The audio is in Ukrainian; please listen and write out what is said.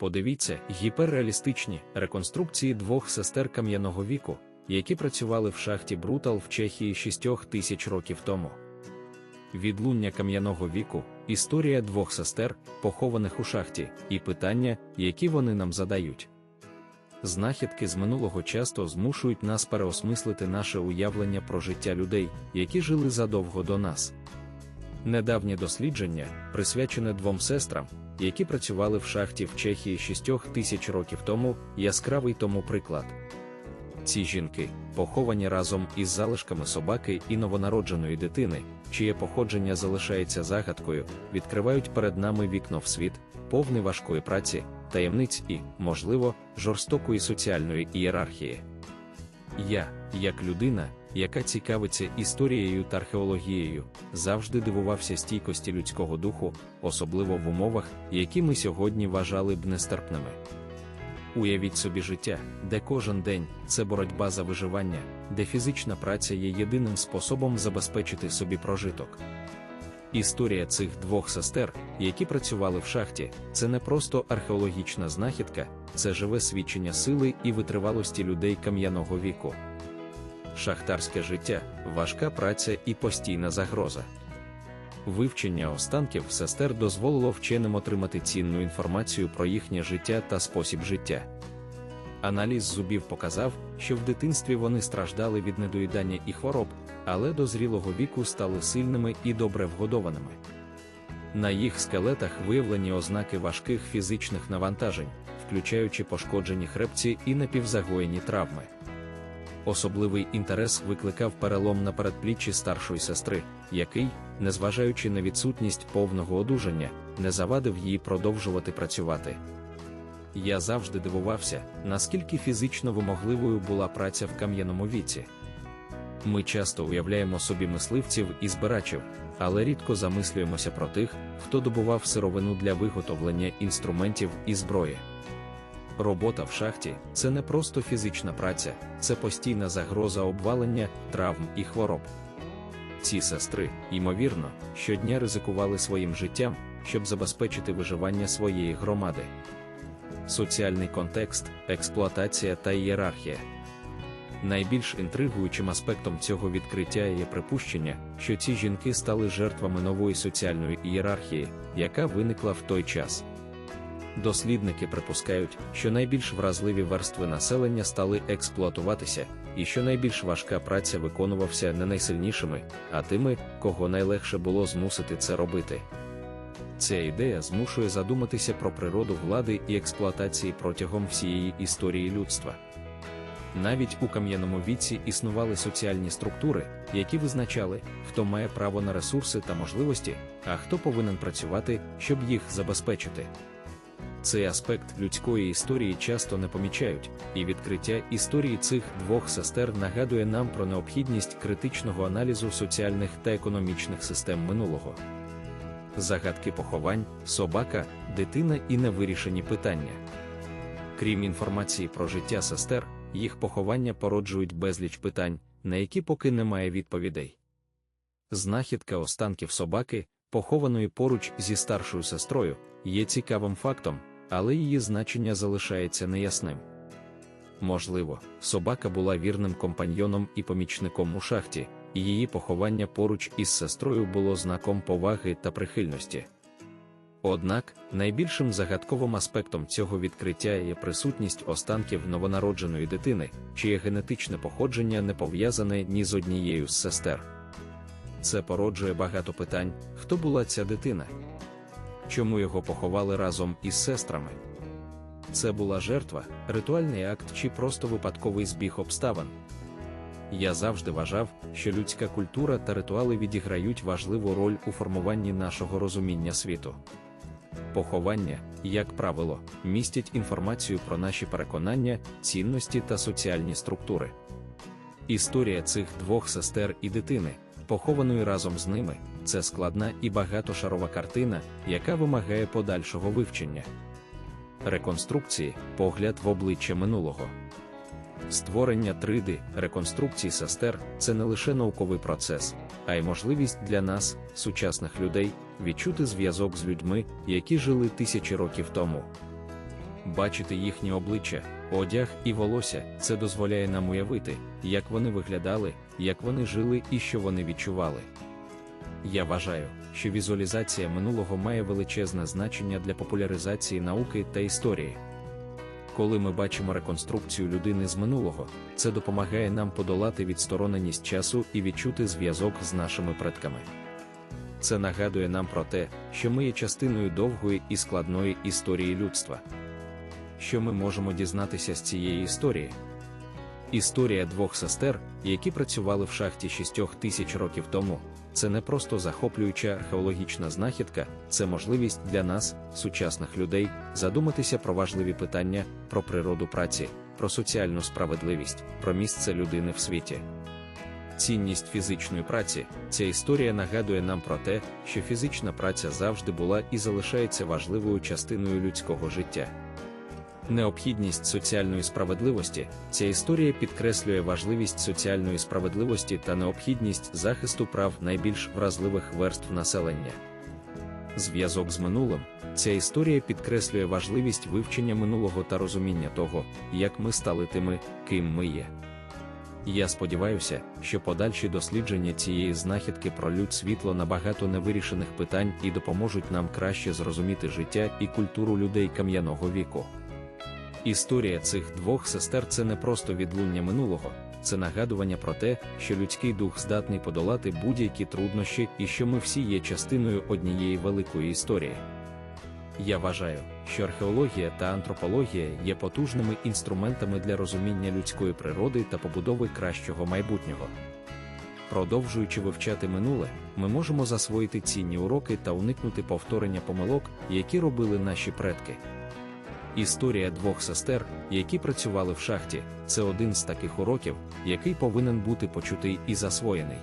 Подивіться гіперреалістичні реконструкції двох сестер кам'яного віку, які працювали в шахті Брутал в Чехії 6 тисяч років тому. Відлуння кам'яного віку, історія двох сестер, похованих у шахті, і питання, які вони нам задають. Знахідки з минулого часто змушують нас переосмислити наше уявлення про життя людей, які жили задовго до нас. Недавнє дослідження, присвячене двом сестрам, які працювали в шахті в Чехії 6 тисяч років тому, яскравий тому приклад. Ці жінки, поховані разом із залишками собаки і новонародженої дитини, чиє походження залишається загадкою, відкривають перед нами вікно в світ, повний важкої праці, таємниць і, можливо, жорстокої соціальної ієрархії. Я, як людина, яка цікавиться історією та археологією, завжди дивувався стійкості людського духу, особливо в умовах, які ми сьогодні вважали б нестерпними. Уявіть собі життя, де кожен день це боротьба за виживання, де фізична праця є єдиним способом забезпечити собі прожиток. Історія цих двох сестер, які працювали в шахті, це не просто археологічна знахідка, це живе свідчення сили і витривалості людей кам'яного віку. Шахтарське життя, важка праця і постійна загроза. Вивчення останків сестер дозволило вченим отримати цінну інформацію про їхнє життя та спосіб життя. Аналіз зубів показав, що в дитинстві вони страждали від недоїдання і хвороб, але до зрілого віку стали сильними і добре вгодованими. На їх скелетах виявлені ознаки важких фізичних навантажень, включаючи пошкоджені хребці і напівзагоєні травми. Особливий інтерес викликав перелом на передпліччі старшої сестри, який, незважаючи на відсутність повного одужання, не завадив їй продовжувати працювати. Я завжди дивувався, наскільки фізично вимогливою була праця в кам'яному віці. Ми часто уявляємо собі мисливців і збирачів, але рідко замислюємося про тих, хто добував сировину для виготовлення інструментів і зброї. Робота в шахті це не просто фізична праця, це постійна загроза обвалення, травм і хвороб. Ці сестри, ймовірно, щодня ризикували своїм життям, щоб забезпечити виживання своєї громади. Соціальний контекст, експлуатація та ієрархія. Найбільш інтригуючим аспектом цього відкриття є припущення, що ці жінки стали жертвами нової соціальної ієрархії, яка виникла в той час. Дослідники припускають, що найбільш вразливі верстви населення стали експлуатуватися, і що найбільш важка праця виконувався не найсильнішими, а тими, кого найлегше було змусити це робити. Ця ідея змушує задуматися про природу влади і експлуатації протягом всієї історії людства. Навіть у кам'яному віці існували соціальні структури, які визначали, хто має право на ресурси та можливості, а хто повинен працювати, щоб їх забезпечити. Цей аспект людської історії часто не помічають, і відкриття історії цих двох сестер нагадує нам про необхідність критичного аналізу соціальних та економічних систем минулого. Загадки поховань, собака, дитина і невирішені питання. Крім інформації про життя сестер, їх поховання породжують безліч питань, на які поки немає відповідей. Знахідка останків собаки, похованої поруч зі старшою сестрою, є цікавим фактом, але її значення залишається неясним. Можливо, собака була вірним компаньйоном і помічником у шахті, і її поховання поруч із сестрою було знаком поваги та прихильності. Однак найбільшим загадковим аспектом цього відкриття є присутність останків новонародженої дитини, чиє генетичне походження не пов'язане ні з однією з сестер. Це породжує багато питань, хто була ця дитина, чому його поховали разом із сестрами. Це була жертва, ритуальний акт чи просто випадковий збіг обставин. Я завжди вважав, що людська культура та ритуали відіграють важливу роль у формуванні нашого розуміння світу. Поховання, як правило, містять інформацію про наші переконання, цінності та соціальні структури. Історія цих двох сестер і дитини, похованої разом з ними, це складна і багатошарова картина, яка вимагає подальшого вивчення. Реконструкції погляд в обличчя минулого. Створення 3D реконструкції сестер це не лише науковий процес, а й можливість для нас, сучасних людей, відчути зв'язок з людьми, які жили тисячі років тому. Бачити їхні обличчя, одяг і волосся це дозволяє нам уявити, як вони виглядали, як вони жили і що вони відчували. Я вважаю, що візуалізація минулого має величезне значення для популяризації науки та історії. Коли ми бачимо реконструкцію людини з минулого, це допомагає нам подолати відстороненість часу і відчути зв'язок з нашими предками. Це нагадує нам про те, що ми є частиною довгої і складної історії людства. Що ми можемо дізнатися з цієї історії? Історія двох сестер, які працювали в шахті 6 тисяч років тому, це не просто захоплююча археологічна знахідка, це можливість для нас, сучасних людей, задуматися про важливі питання, про природу праці, про соціальну справедливість, про місце людини в світі. Цінність фізичної праці ця історія нагадує нам про те, що фізична праця завжди була і залишається важливою частиною людського життя. Необхідність соціальної справедливості ця історія підкреслює важливість соціальної справедливості та необхідність захисту прав найбільш вразливих верств населення. Зв'язок з минулим ця історія підкреслює важливість вивчення минулого та розуміння того, як ми стали тими, ким ми є. Я сподіваюся, що подальші дослідження цієї знахідки пролють світло на багато невирішених питань і допоможуть нам краще зрозуміти життя і культуру людей кам'яного віку. Історія цих двох сестер це не просто відлуння минулого, це нагадування про те, що людський дух здатний подолати будь-які труднощі і що ми всі є частиною однієї великої історії. Я вважаю, що археологія та антропологія є потужними інструментами для розуміння людської природи та побудови кращого майбутнього. Продовжуючи вивчати минуле, ми можемо засвоїти цінні уроки та уникнути повторення помилок, які робили наші предки. Історія двох сестер, які працювали в шахті, це один з таких уроків, який повинен бути почутий і засвоєний.